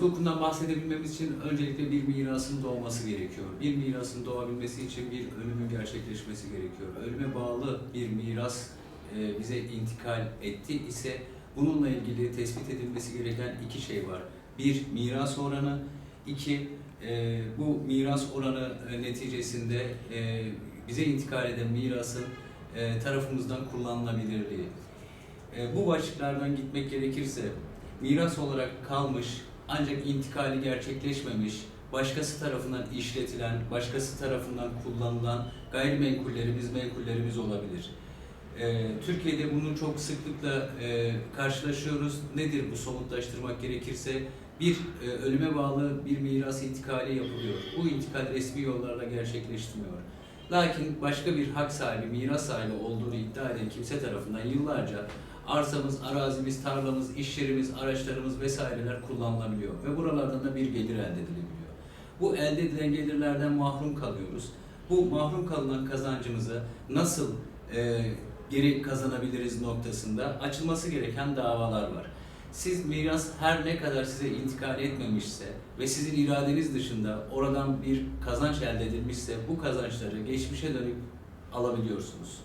hukukundan bahsedebilmemiz için öncelikle bir mirasın doğması gerekiyor. Bir mirasın doğabilmesi için bir ölümün gerçekleşmesi gerekiyor. Ölüme bağlı bir miras e, bize intikal etti ise bununla ilgili tespit edilmesi gereken iki şey var. Bir, miras oranı. iki e, bu miras oranı e, neticesinde bize intikal eden mirasın tarafımızdan kullanılabilirliği. Bu başlıklardan gitmek gerekirse miras olarak kalmış ancak intikali gerçekleşmemiş, başkası tarafından işletilen, başkası tarafından kullanılan gayrimenkullerimiz, menkullerimiz olabilir. E, Türkiye'de bunu çok sıklıkla e, karşılaşıyoruz. Nedir bu somutlaştırmak gerekirse? Bir, e, ölüme bağlı bir miras intikali yapılıyor. Bu intikal resmi yollarla gerçekleştirmiyor. Lakin başka bir hak sahibi, miras sahibi olduğunu iddia eden kimse tarafından yıllarca arsamız, arazimiz, tarlamız, iş yerimiz, araçlarımız vesaireler kullanılabiliyor ve buralardan da bir gelir elde edilebiliyor. Bu elde edilen gelirlerden mahrum kalıyoruz. Bu mahrum kalınan kazancımızı nasıl e, geri kazanabiliriz noktasında açılması gereken davalar var. Siz miras her ne kadar size intikal etmemişse ve sizin iradeniz dışında oradan bir kazanç elde edilmişse bu kazançları geçmişe dönük alabiliyorsunuz.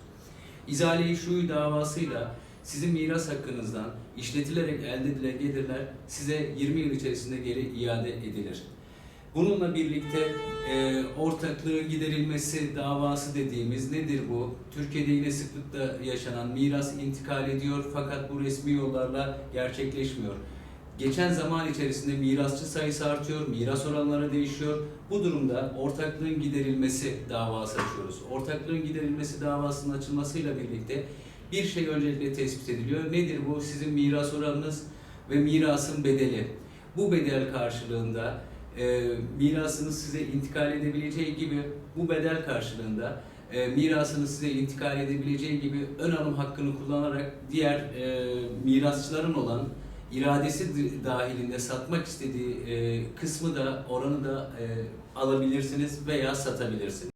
İzale-i Şuyu davasıyla sizin miras hakkınızdan işletilerek elde edilen gelirler size 20 yıl içerisinde geri iade edilir. Bununla birlikte e, ortaklığın giderilmesi davası dediğimiz nedir bu? Türkiye'de yine sıklıkla yaşanan miras intikal ediyor fakat bu resmi yollarla gerçekleşmiyor. Geçen zaman içerisinde mirasçı sayısı artıyor, miras oranları değişiyor. Bu durumda ortaklığın giderilmesi davası açıyoruz. Ortaklığın giderilmesi davasının açılmasıyla birlikte bir şey öncelikle tespit ediliyor. Nedir bu? Sizin miras oranınız ve mirasın bedeli. Bu bedel karşılığında e, mirasınız size intikal edebileceği gibi bu bedel karşılığında e, mirasınız size intikal edebileceği gibi ön alım hakkını kullanarak diğer e, mirasçıların olan iradesi dahilinde satmak istediği e, kısmı da oranı da e, alabilirsiniz veya satabilirsiniz.